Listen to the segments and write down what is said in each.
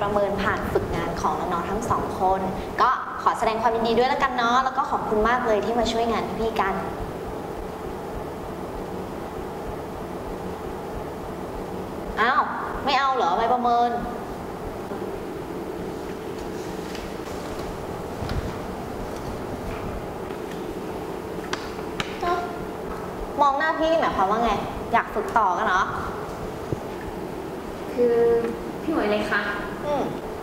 ประเมินผ่านฝึกงานของน้องๆทั้งสองคน ก็ขอแสดงความยินดีด้วยแล้วกันเนาะแล้วก็ขอบคุณมากเลยที่มาช่วยงานพี่ๆกันอ้าวไม่เอาเหรอใบประเมินอมองหน้าพี่หมายความว่าไง อยากฝึกต่อกันเหรอ คือพี่หมวยเลยคะ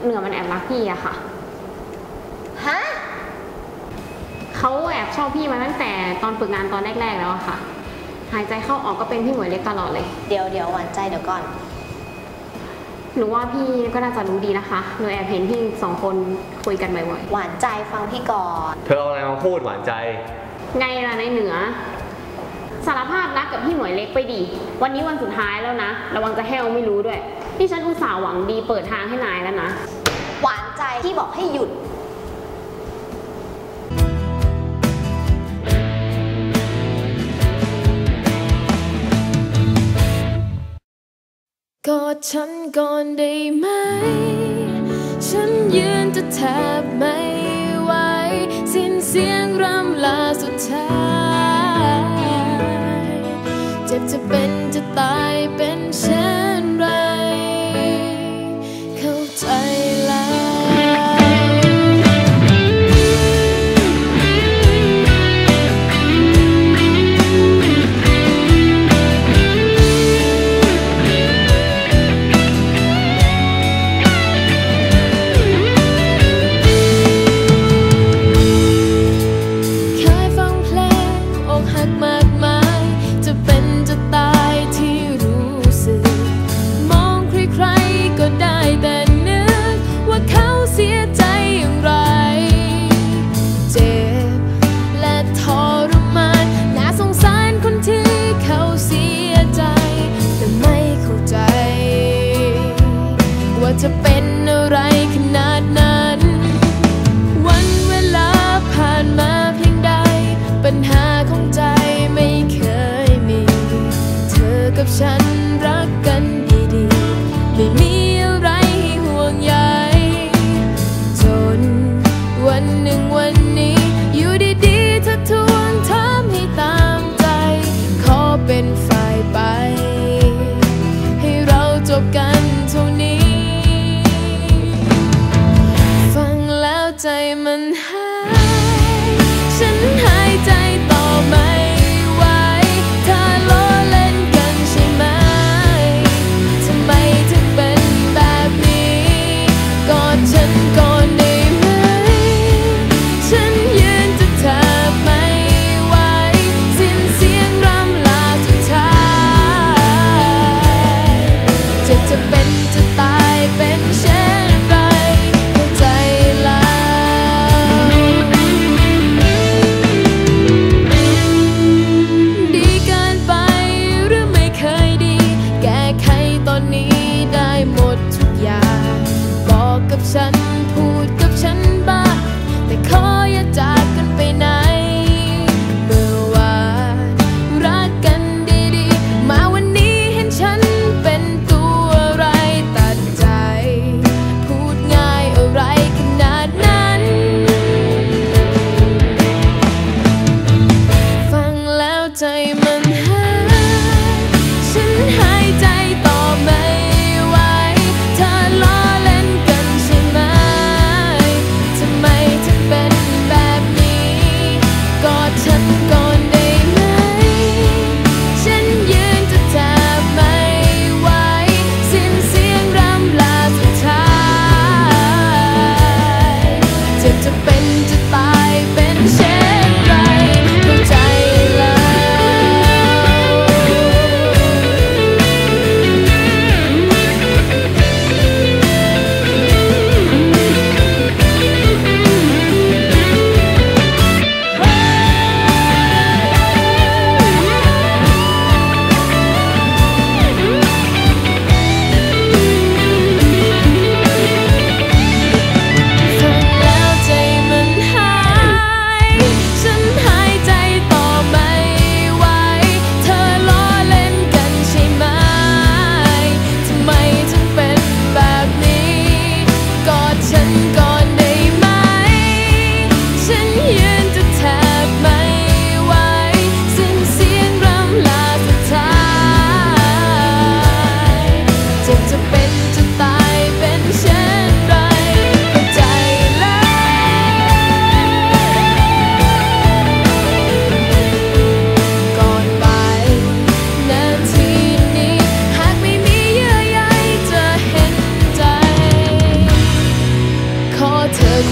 เหนือมันแอบรักพี่อะค่ะ ฮะเขาแอบชอบพี่มาตั้งแต่ตอนฝึกงานตอนแรกๆแล้วอะค่ะ หายใจเข้าออกก็เป็นพี่หมวยเล็กตลอดเลย เดี๋ยวเดี๋ยวหวานใจเดี๋ยวก่อน หนูว่าพี่ก็น่าจะรู้ดีนะคะ หนูแอบเห็นพี่สองคนคุยกันบ่อยหวานใจฟังพี่ก่อน เธอเอาอะไรมาพูดหวานใจ ๆ ไงล่ะในเหนือ สารภาพรักกับพี่หมวยเล็กไปดิ วันนี้วันสุดท้ายแล้วนะ ระวังจะแห้วไม่รู้ด้วย ที่ฉันอุตส่าห์หวังดีเปิดทางให้นายแล้วนะ หวานใจที่บอกให้หยุด กอดฉันก่อนได้ไหม ฉันยืนจะแทบไม่ไหว สิ้นเสียงร่ำลาสุดท้าย เจ็บจะเป็นจะตายเป็นเช่น จะเป็นอะไรขนาดนั้น วันเวลาผ่านมาเพียงใด ปัญหาของใจไม่เคยมี เธอกับฉันรักกันดีดีไม่มี ฉัน พูดกับฉันบ้าง แต่ขออย่าจากกันไปไหน เมื่อวานรักกันดีๆ มาวันนี้เห็นฉันเป็นตัวอะไรตัดใจ พูดง่ายอะไรขนาดนั้น ฟังแล้วใจมันหา gone.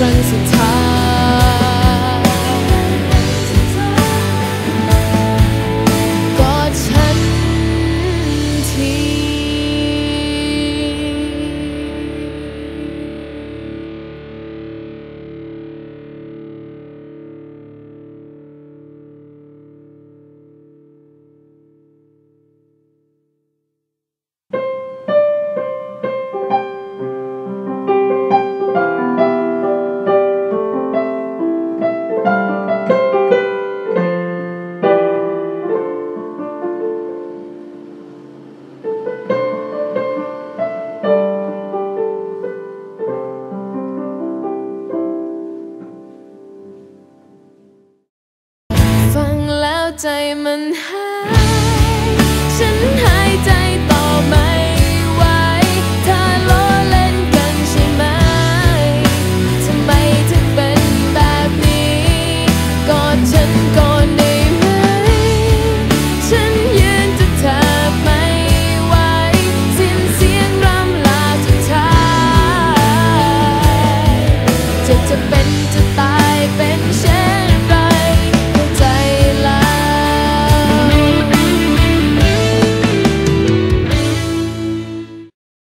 穿梭ด ใจมันหา